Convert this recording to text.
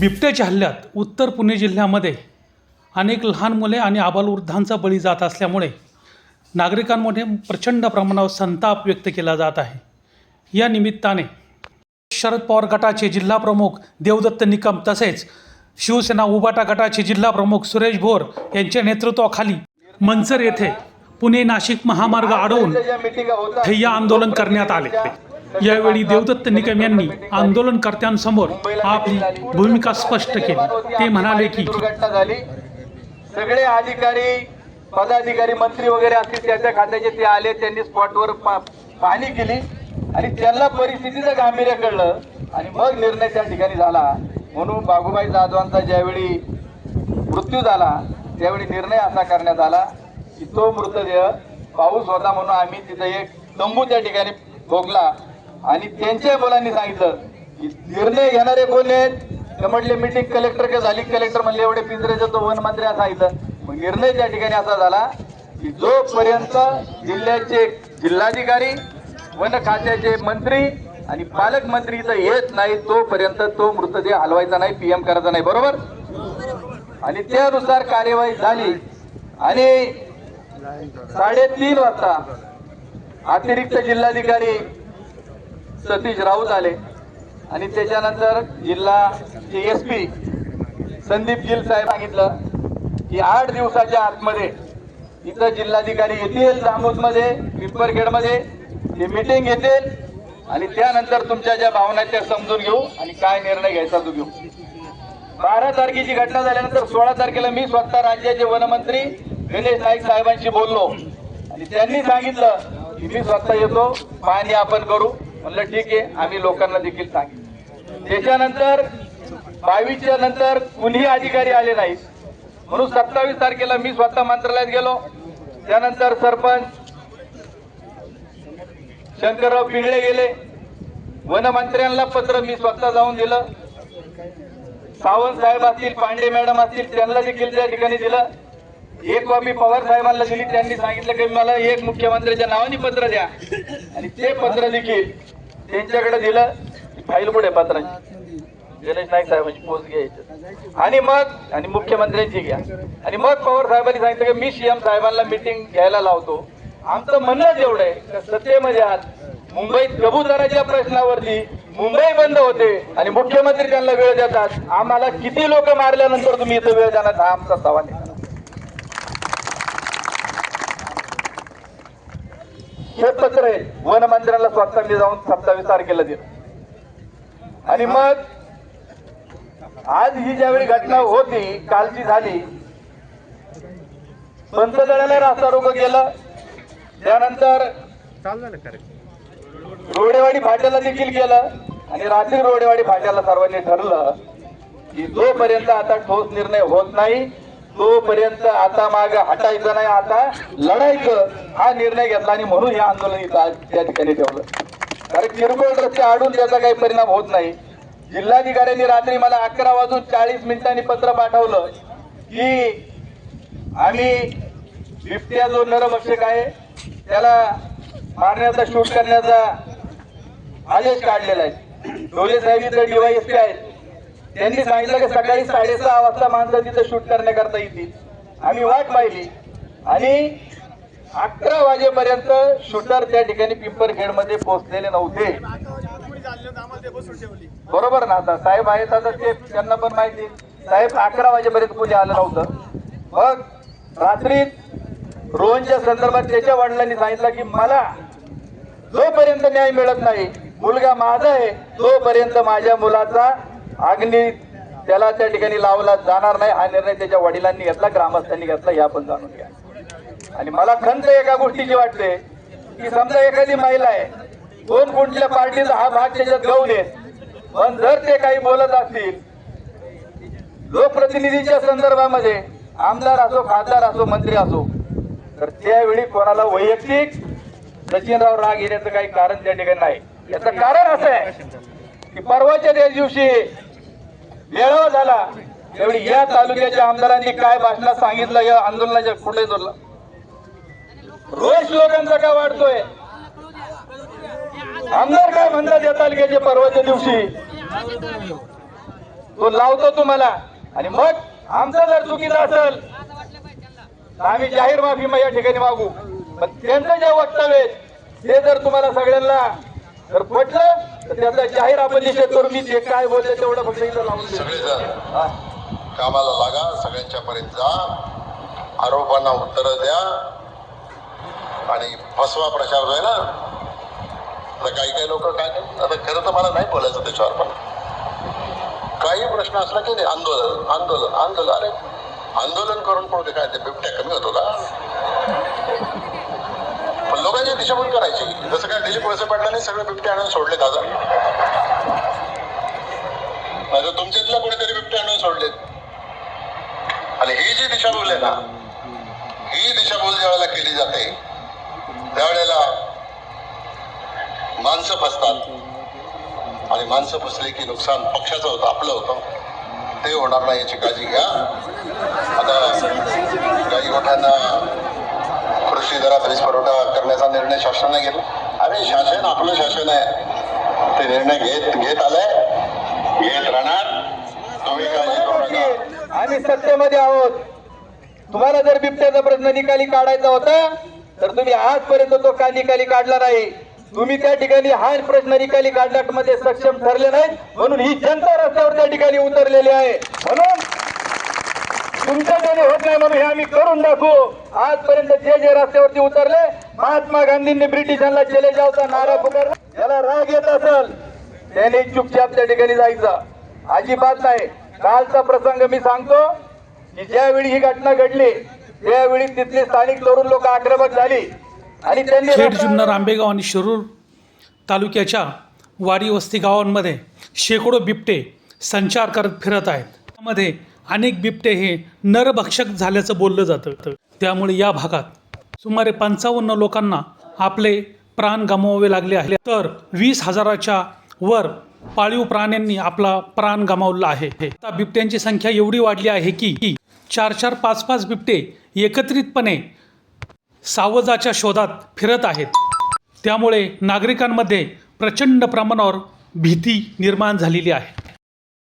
बिबट्याच्या हल्ल्यात उत्तर पुणे जिल्ह्यामध्ये अनेक लहान मुले आणि आबालवृद्धांचा बळी जात असल्यामुळे नागरिकांमध्ये प्रचंड प्रमाणावर संताप व्यक्त केला जात आहे. या निमित्ताने शरद पवार गटाचे जिल्हा प्रमुख देवदत्त निकम तसेच शिवसेना उबाटा गटाचे जिल्हा प्रमुख सुरेश भोर यांच्या नेतृत्वाखाली मंचर येथे पुणे नाशिक महामार्ग अडवून ठय्या आंदोलन करण्यात आले. यावेळी देवदत्त निकम यांनी आंदोलनकर्त्यांसमोर आपली भूमिका स्पष्ट केली. ते म्हणाले की दुर्घटना झाली. सगळे अधिकारी पदाधिकारी मंत्री वगैरे असतील त्याच्या खात्याचे ते आले त्यांनी स्पॉटवर पाहणी केली. आणि त्यांना परिस्थितीचं गांभीर्य कळलं. आणि मग निर्णय त्या ठिकाणी झाला. म्हणून बागुबाई जाधवांचा ज्यावेळी मृत्यू झाला त्यावेळी निर्णय असा करण्यात आला की तो मृतदेह पाऊस होता म्हणून आम्ही तिथं एक तंबू त्या ठिकाणी भोगला. आणि त्यांच्या मुलांनी सांगितलं की निर्णय घेणारे कोण आहेत? ते म्हटले मीटिंग कलेक्टर का झाली? कलेक्टर म्हणले एवढे पिंजऱ्याचं तो वन मंत्री असं सांगितलं मग निर्णय त्या ठिकाणी असा झाला की जोपर्यंत जिल्ह्याचे जिल्हाधिकारी वन खात्याचे मंत्री आणि पालकमंत्री इथं येत नाही तोपर्यंत तो मृतदेह हलवायचा नाही पीएम करायचा नाही बरोबर? आणि त्यानुसार कार्यवाही झाली. आणि साडेतीन वाजता अतिरिक्त जिल्हाधिकारी सतीश राऊत आले. आणि त्याच्यानंतर जिल्हा एस पी संदीप गिल साहेब सांगितलं की आठ दिवसाच्या आतमध्ये इथं जिल्हाधिकारी येतील जामोदमध्ये पिंपरखेडमध्ये ते मिटिंग घेतील आणि त्यानंतर तुमच्या ज्या भावना आहेत त्या समजून घेऊ आणि काय निर्णय घ्यायचा तो घेऊ. बारा तारखेची घटना झाल्यानंतर सोळा तारखेला मी स्वतः राज्याचे वनमंत्री गणेश नाईक साहेबांशी बोललो. आणि त्यांनी सांगितलं की मी स्वतः येतो पाहणी आपण करू. म्हणलं ठीक आहे आम्ही लोकांना देखील सांगितलं त्याच्यानंतर बावीसच्या नंतर कुणीही अधिकारी आले नाहीत. म्हणून सत्तावीस तारखेला मी स्वतः मंत्रालयात गेलो. त्यानंतर सरपंच शंकरराव पिंगळे गेले. वनमंत्र्यांना पत्र मी स्वतः जाऊन दिलं. सावंत साहेब असतील पांडे मॅडम असतील त्यांना देखील त्या ठिकाणी दिलं. एक बाबी पवार साहेबांना दिली. त्यांनी सांगितलं की मला एक मुख्यमंत्र्याच्या नावाने पत्र द्या. आणि ते पत्र देखील त्यांच्याकडे दिलं फाईल पुढे पत्रांची. जलेश नाईक साहेबांची पोस्ट घ्यायची. आणि मग आणि मुख्यमंत्र्यांची घ्या. आणि मग पवार साहेबांनी सांगितलं की मी सीएम साहेबांना मिटिंग घ्यायला लावतो. आमचं म्हणणंच एवढं आहे सत्तेमध्ये आहात. मुंबईत कबुतराच्या प्रश्नावरती मुंबई बंद होते आणि मुख्यमंत्री त्यांना वेळ देतात. आम्हाला किती लोक मारल्यानंतर तुम्ही इथं वेळ देणार? हा आमचा सवाल आहे. हे पत्र आहे. वनमंत्र्यांना स्वतः मी जाऊन सत्तावीस तारखेला दिलं. आणि मग आज ही ज्यावेळी घटना होती कालची झाली पंतदळाला रास्ता रोग केलं. त्यानंतर रोडेवाडी फाट्याला देखील केलं. आणि रात्री रोडेवाडी फाट्याला सर्वांनी ठरलं की जोपर्यंत आता ठोस निर्णय होत नाही तोपर्यंत आता माग हटायचं नाही आता लढायचं हा निर्णय घेतला आणि म्हणून हे आंदोलन इथं त्या ठिकाणी ठेवलं. कारण किरकोळ रस्ते आडून त्याचा काही परिणाम होत नाही. जिल्हाधिकाऱ्यांनी रात्री मला अकरा वाजून चाळीस मिनिटांनी पत्र पाठवलं की आम्ही बिबट्या जो नरभक्षक आहे त्याला मारण्याचा शूट करण्याचा आदेश काढलेला आहे. डोले साहेब इथं डीवायएसपी आहेत. त्यांनी सांगितलं की सकाळी साडेसहा वाजता माणसं तिथं शूट करण्याकरता येतील. आम्ही वाट पाहिली. आणि अकरा वाजेपर्यंत शूटर त्या ठिकाणी पिंपरखेडमध्ये पोहोचलेले नव्हते. बरोबर ना? आता साहेब आहेत आता ते त्यांना पण माहिती. साहेब अकरा वाजेपर्यंत कोणी आलं नव्हतं. मग रात्री रोहनच्या संदर्भात त्याच्या वडिलांनी सांगितलं की मला जोपर्यंत न्याय मिळत नाही मुलगा माझा आहे तोपर्यंत माझ्या मुलाचा अग्नी त्याला त्या ठिकाणी लावला जाणार नाही हा निर्णय त्याच्या वडिलांनी घेतला ग्रामस्थांनी घेतला हे आपण जाणून घ्या. आणि मला खंत एका गोष्टीची वाटते की समजा एखादी महिला आहे दोन कुठल्या पार्टीचा हा भाग त्याच्यात गौण आहे पण जर ते काही बोलत असतील लोकप्रतिनिधीच्या संदर्भामध्ये आमदार असो खासदार असो मंत्री असो तर त्यावेळी कोणाला वैयक्तिक सचिनराव राग येण्याचं काही कारण त्या ठिकाणी नाही. याचं कारण असं आहे की परवाच्या त्या दिवशी मेळावा झाला. त्यावेळी या तालुक्याच्या आमदारांनी काय भाषणात सांगितलं या आंदोलनाच्या पुढे जोडला रोष लोकांचा का वाढतोय? आमदार काय म्हणतात या तालुक्याच्या परवाच्या दिवशी? तो लावतो तुम्हाला. आणि मग आमचा जर चुकीचं असेल तर आम्ही जाहीर माफी मग या ठिकाणी मागू. पण त्यांचं जे वक्तव्य ते जर तुम्हाला सगळ्यांना जर पटलं तर त्याचा जाहीर आपण निषेध करू मी जे काय बोलले तेवढं फक्त इथं लावून. सगळेजण. कामाला लागा सगळ्यांच्या पर्यंत जा. आरोपांना उत्तर द्या. आणि फसवा प्रचार जो आहे ना आता काही काही लोक काय आता खरं तर मला नाही बोलायचं त्याच्यावर पण काही प्रश्न असला की नाही आंदोलन आंदोलन आंदोलन. अरे आंदोलन करून पुढे काय ते बिबट्या कमी होतो का? दिशाभूल करायची? जसं काय दिलीप वळसे पाटलांनी सगळे बिबटे आणून सोडले दादा आता तुमच्यातल्या कोणीतरी बिबटे आणून सोडलेत. आणि ही जी दिशाभूल आहे ना ही दिशाभूल ज्या वेळेला केली जाते त्यावेळेला माणसं फसतात. आणि माणसं फसली की नुकसान पक्षाचं होतं आपलं होतं. ते होणार नाही याची काळजी घ्या. आता काही मोठ्यांना कृषी दरात वीज पुरवठा करण्याचा निर्णय शासनाने घेतला. अरे शासन आपलं शासन आहे. ते निर्णय घेत घेत आलंय. घेत राहणार. तुम्ही काळजी आम्ही सत्तेमध्ये आहोत. तुम्हाला जर बिबट्याचा प्रश्न निकाली काढायचा होता तर तुम्ही आजपर्यंत तो का निकाली काढला नाही? तुम्ही त्या ठिकाणी हा प्रश्न निकाली काढण्यामध्ये सक्षम ठरले नाहीत म्हणून ही जनता रस्त्यावर त्या ठिकाणी उतरलेली आहे. म्हणून तुमच्या त्याने होत नाही म्हणून हे आम्ही करून दाखवू. आजपर्यंत जे जे रस्त्यावरती उतरले महात्मा गांधींनी ब्रिटिशांना चले जावचा नारा पुकारला. याला राग येत असेल त्याने चुपचाप त्या ठिकाणी जायचं. अजिबात नाही. कालचा प्रसंग मी सांगतो की ज्यावेळी ही घटना घडली त्यावेळी तिथली स्थानिक तरुण लोक आक्रमक झाली. आणि त्यांनी खेड जुन्नर आंबेगाव आणि शिरूर तालुक्याच्या वाडी वस्ती गावांमध्ये शेकडो बिबटे संचार करत फिरत आहेत. त्यामध्ये अनेक बिबटे हे नरभक्षक झाल्याचं बोललं जातं. त्यामुळे या भागात सुमारे पंचावन्न लोकांना आपले प्राण गमावावे लागले आहे तर वीस हजाराच्या वर पाळीव प्राण्यांनी आपला प्राण गमावला आहे. आता बिबट्यांची संख्या एवढी वाढली आहे की चार चार पाच पाच बिबटे एकत्रितपणे सावजाच्या शोधात फिरत आहेत. त्यामुळे नागरिकांमध्ये प्रचंड प्रमाणावर भीती निर्माण झालेली आहे.